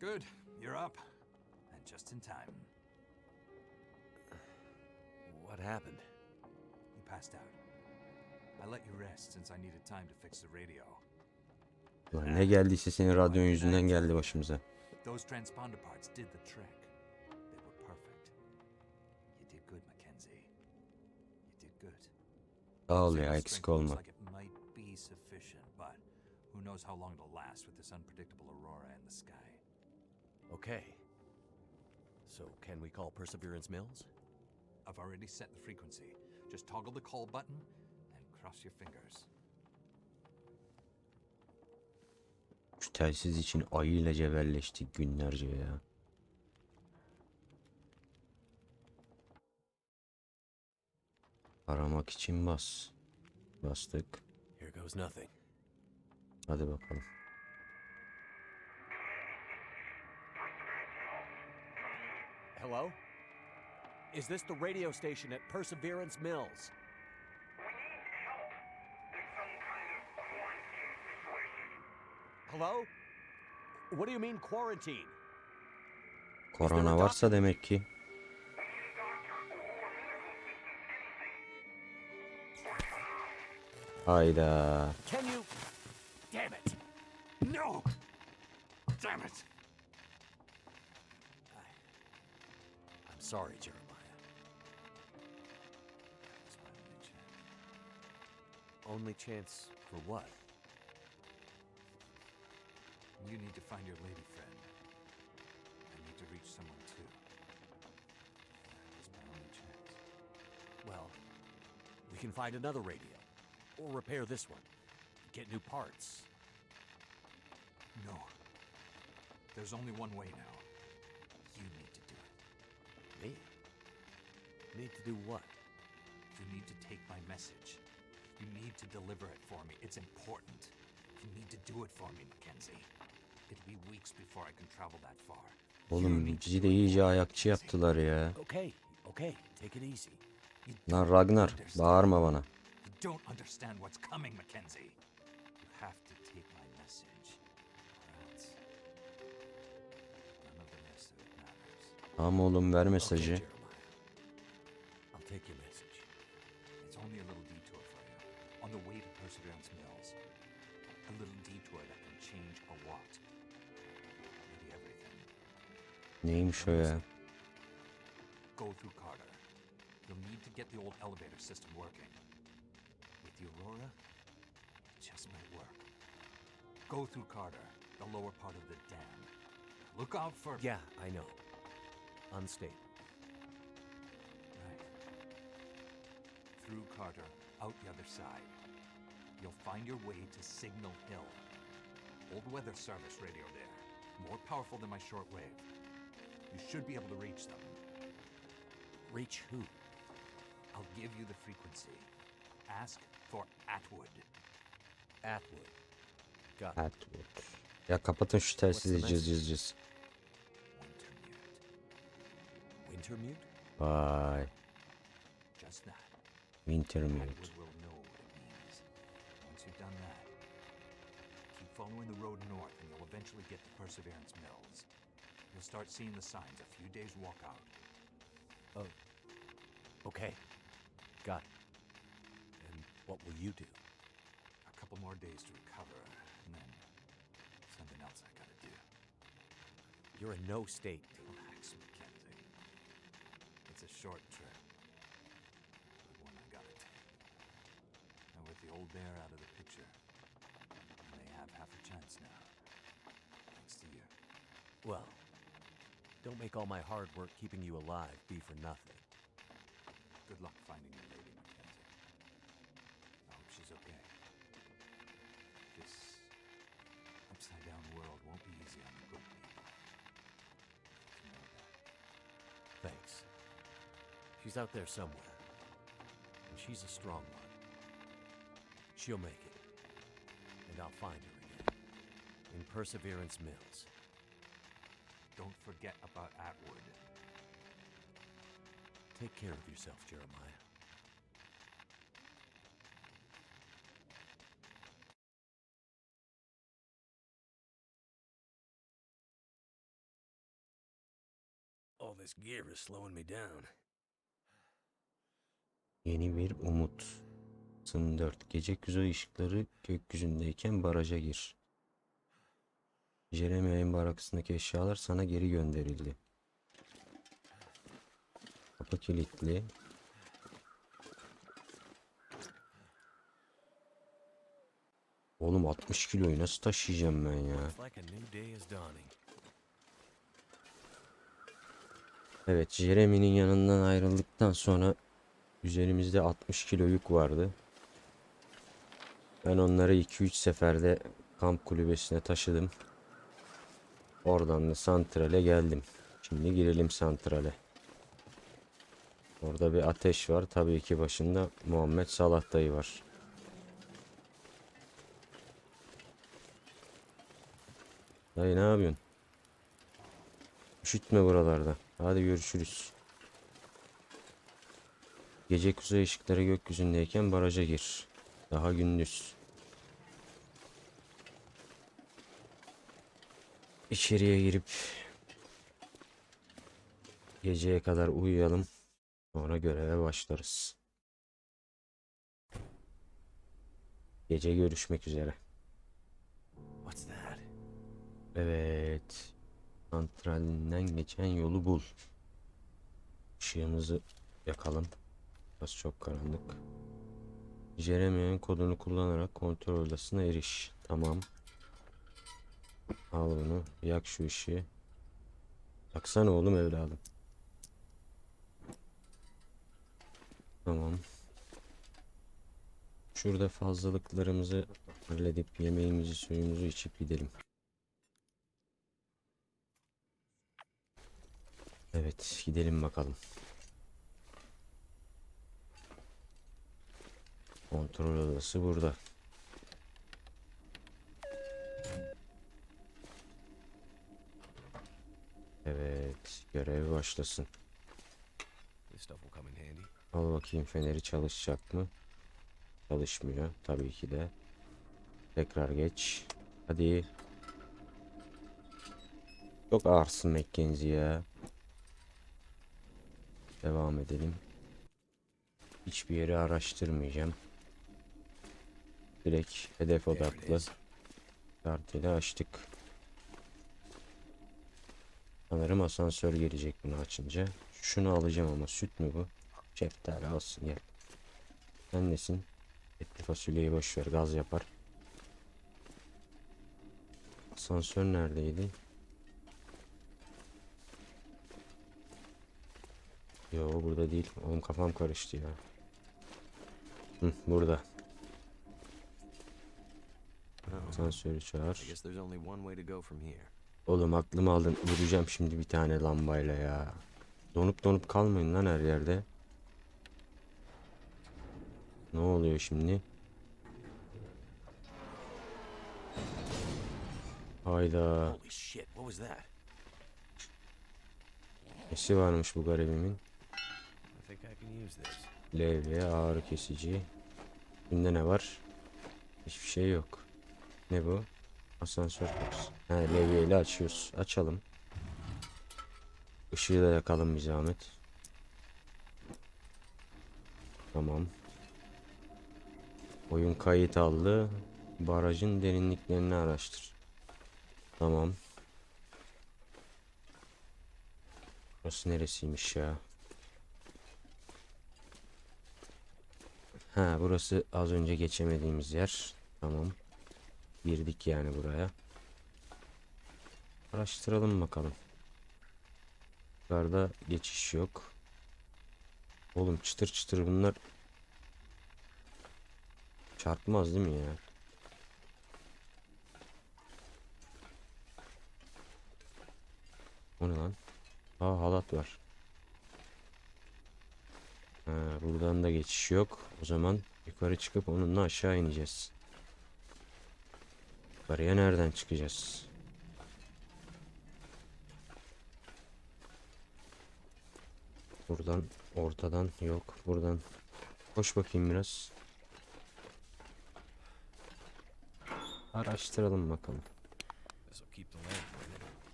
Good, you're up. And just in time. What happened? You passed out. I let you rest since I needed time to fix the radio. Ne geldiyse senin radyon yüzünden geldi başımıza. Those transponder parts did the trick. They were perfect. You did good, Mackenzie. You did good. Sağ ol ya eksik olma. Like it might be sufficient, but who knows how long it'll last with this unpredictable aurora in the sky. Okay. So, can we call Perseverance Mills? I've already set the frequency. Just toggle the call button and cross your fingers. Şu telsiz için ayıyla cebelleştik günlerce ya. Aramak için bas. Bastık. Here goes nothing. Hadi bakalım. Hello? Is this the radio station at Perseverance Mills? We need help. There's some kind of quarantine situation. Hello? What do you mean quarantine? Korona varsa demek ki. Hayda. Can you? Damn it! No! Damn it! Sorry, Jeremiah. That's my only chance. Only chance for what? You need to find your lady friend. I need to reach someone too. That's my only chance. Well, we can find another radio. Or repair this one. Get new parts. No. There's only one way now. Need to do what? You need to take my message. You need to deliver it for me. It's important. You need to do it for me, Mackenzie. It'll be weeks before I can travel that far. Oğlum bizi de iyice ayakçı yaptılar ya. Okay, okay, take it easy. Lan Ragnar bağırma bana. You don't understand what's coming, Mackenzie. You have to take my message. Or else none of the rest of it matters. Tamam oğlum ver Okay, mesajı. Jeremiah. The lower part of the dam. Look out for. Yeah, I know. Unstable. Right. Through Carter, out the other side. You'll find your way to Signal Hill. Old weather service radio there. More powerful than my shortwave. You should be able to reach them. Reach who? I'll give you the frequency. Ask for Atwood. Atwood. Got it. Atwood. Ya kapatın şu telsizi cız cız cız. Wintermute. Wintermute? Vay. Just that. Wintermute. Atwood will know what it means. Once you've done that, following the road north and you'll eventually get to Perseverance Mills. You'll start seeing the signs a few days walk out. Oh. Okay. Got it. And what will you do? A couple more days to recover, and then something else I gotta do. You're in no state. to- Relax, Mackenzie. It's a short trip, but one I gotta take. And with the old bear out of the picture, I may have half a chance now. Thanks to you. Well, don't make all my hard work keeping you alive be for nothing. Good luck finding your lady, won't be easy on. Thanks. She's out there somewhere. And she's a strong one. She'll make it. And I'll find her again. In Perseverance Mills. Don't forget about Atwood. Take care of yourself, Jeremiah. This gear is slowing me down. Yeni bir umut. Sın 4. Gece kuzey ışıkları gökyüzündeyken baraja gir. Jeremy ayın barakasındaki eşyalar sana geri gönderildi. Kapı kilitli. Oğlum 60 kiloyu nasıl taşıyacağım ben ya? It's like a new day is dawning. Evet, Jeremy'nin yanından ayrıldıktan sonra üzerimizde 60 kilo yük vardı. Ben onları 2-3 seferde kamp kulübesine taşıdım. Oradan da santrale geldim. Şimdi girelim santrale. Orada bir ateş var. Tabii ki başında Muhammed Salah dayı var. Dayı ne yapıyorsun? Üşütme buralarda. Hadi görüşürüz. Gece kuzey ışıkları gökyüzündeyken baraja gir. Daha gündüz. İçeriye girip geceye kadar uyuyalım. Sonra göreve başlarız. Gece görüşmek üzere. What's that? Evet. Santralinden geçen yolu bul. Işığımızı yakalım. Burası çok karanlık. Jeremy'nin kodunu kullanarak kontrol odasına eriş. Tamam. Al bunu. Yak şu ışığı. Yaksana oğlum evladım. Tamam. Şurada fazlalıklarımızı halledip yemeğimizi suyumuzu içip gidelim. Evet, gidelim bakalım. Kontrol odası burada. Evet, görev başlasın. Al bakayım feneri çalışacak mı? Çalışmıyor. Tabii ki de. Tekrar geç. Hadi. Çok ağırsın Mackenzie ya. Devam edelim. Hiçbir yeri araştırmayacağım. Direkt hedef odaklı. is. Kartıyla açtık. Sanırım asansör gelecek bunu açınca. Şunu alacağım ama süt mü bu? Şeftali alsın gel. Sen nesin? Etli fasulyeyi boş ver gaz yapar. Asansör neredeydi? Yo burada değil. Oğlum kafam karıştı ya. Hı, burada. Asansörü çağır. Oğlum aklımı aldın. Vuracağım şimdi bir tane lambayla ya. Donup donup kalmayın lan her yerde. Ne oluyor şimdi? Hayda. Nesi varmış bu garibimin? I think I can use this. Levye, ağrı kesici. Bunda ne var? Hiçbir şey yok. Ne bu? Asansör kapısı. Ha, levyeyle açıyoruz. Açalım. Işığı da yakalım bir zahmet. Tamam. Oyun kayıt aldı. Barajın derinliklerini araştır. Tamam. Burası neresiymiş ya? Ha burası az önce geçemediğimiz yer. Tamam. Girdik yani buraya. Araştıralım bakalım. Yukarıda geçiş yok. Oğlum çıtır çıtır bunlar çarpmaz değil mi ya? O ne lan? Aa halat var. Ha, buradan da geçiş yok. O zaman yukarı çıkıp onunla aşağı ineceğiz. Yukarıya nereden çıkacağız? Buradan, ortadan yok. Buradan. Koş bakayım biraz. Araştıralım bakalım.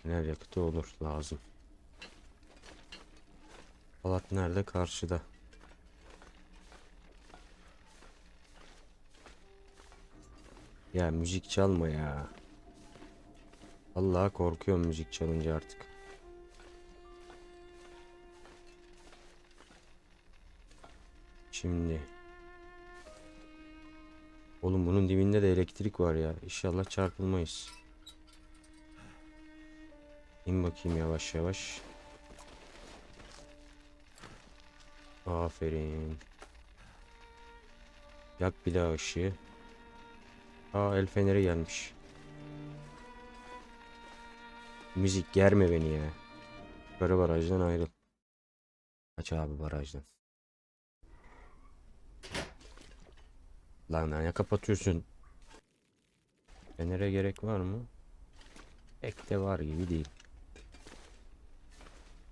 Fener yakıtı olur lazım. Palat nerede? Karşıda. Ya müzik çalma ya. Vallahi korkuyorum müzik çalınca artık. Şimdi. Oğlum bunun dibinde de elektrik var ya. İnşallah çarpılmayız. İn bakayım yavaş yavaş. Aferin. Yak bir daha ışığı. Aa el feneri gelmiş. Müzik germe beni ya. Yukarı barajdan ayrıl. Aç abi barajdan. Lan ya kapatıyorsun. Fenere gerek var mı? Pek de var gibi değil.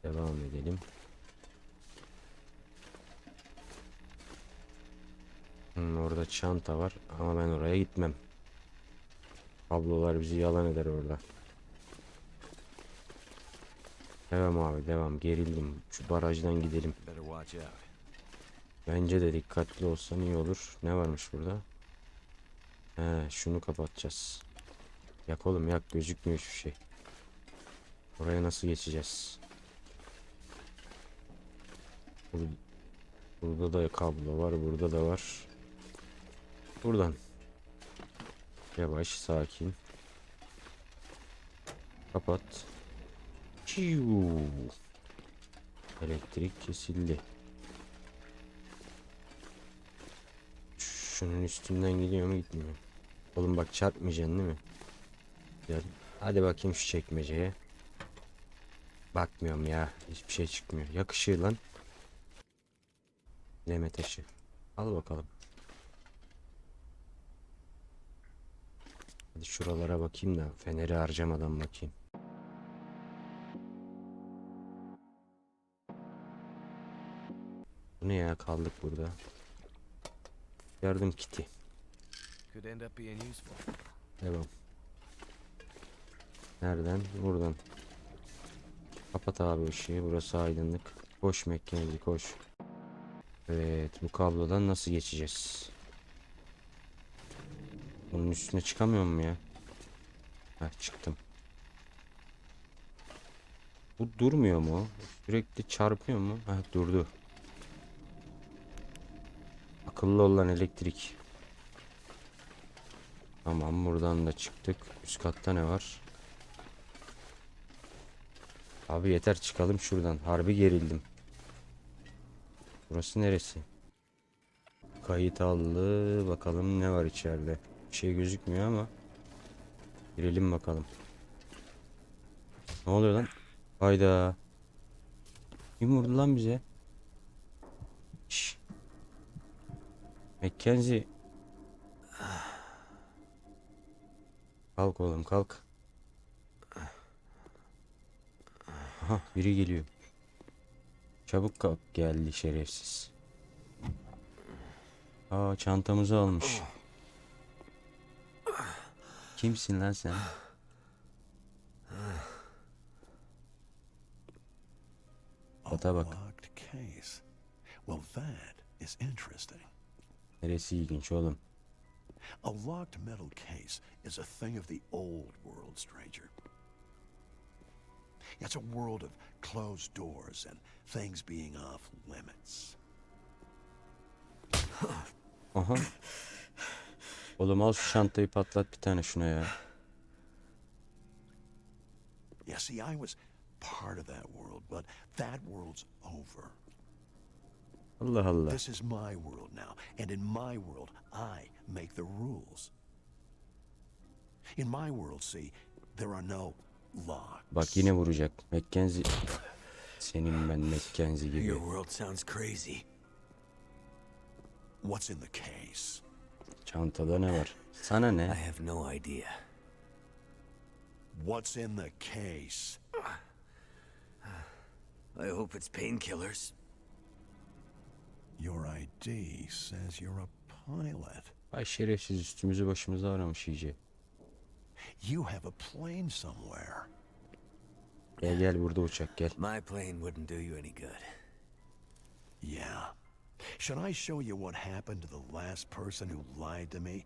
Devam edelim. Hmm, orada çanta var ama ben oraya gitmem. Kablolar bizi yalan eder orada. Devam abi devam gerildim. Şu barajdan gidelim. Bence de dikkatli olsan iyi olur. Ne varmış burada? He, şunu kapatacağız. Yak oğlum yak gözükmüyor şu şey. Oraya nasıl geçeceğiz? Bur- Burada da kablo var, burada da var. Buradan. Yavaş, sakin. Kapat. Çiu. Elektrik kesildi. Şunun üstünden gidiyor mu gitmiyor. Oğlum bak çarpmayacaksın değil mi? Güzel. Hadi bakayım şu çekmeceye. Bakmıyorum ya. Hiçbir şey çıkmıyor. Yakışıyor lan. Leme taşı. Al bakalım. Hadi şuralara bakayım da feneri harcamadan bakayım. Bu ne ya kaldık burada. Yardım kiti. Devam. Nereden? Buradan. Kapat abi ışığı. Burası aydınlık. Koş Mackenzie koş. Evet bu kablodan nasıl geçeceğiz? Bunun üstüne çıkamıyor mu ya? Heh çıktım. Bu durmuyor mu? Sürekli çarpıyor mu? Heh durdu. Akıllı olan elektrik. Tamam buradan da çıktık. Üst katta ne var? Abi yeter çıkalım şuradan. Harbi gerildim. Burası neresi? Kayıt aldı. Bakalım ne var içeride. Bir şey gözükmüyor ama. Girelim bakalım. Ne oluyor lan? Hayda. Kim vurdu lan bize? Şşş. Mackenzie. Kalk oğlum kalk. Aha biri geliyor. Çabuk kalk geldi şerefsiz. Aa çantamızı almış. Kimsin lan sen? Ata bak. Well, that is interesting. Neresi ilginç oğlum? A locked metal case is a thing of the old world, stranger. It's a world of closed doors and things being off limits. Aha. Oğlum al şu çantayı patlat bir tane şuna ya. Yeah, see, I was part of that world, but that world's over. Allah Allah. This is my world now, and in my world, I make the rules. In my world, see, there are no locks. Bak yine vuracak. Mackenzie. Senin ben Mackenzie gibi. Your world sounds crazy. What's in the case? Çantada ne var? Sana I ne? have no idea. What's in the case? I hope it's painkillers. Your ID says you're a pilot. Ay şerefsiz üstümüzü başımıza aramış iyice. You have a plane somewhere. Gel gel burada uçak gel. My plane wouldn't do you any good. Yeah. Should I show you what happened to the last person who lied to me?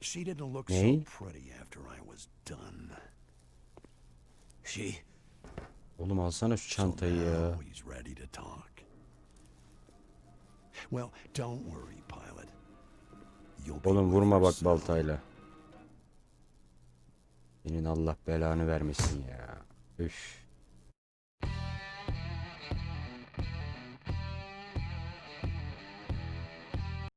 She didn't look so pretty after I was done. She. Oğlum alsana şu çantayı ya. he's ready to talk. Well, don't worry, pilot. Oğlum vurma bak baltayla. Senin Allah belanı vermesin ya. Üf.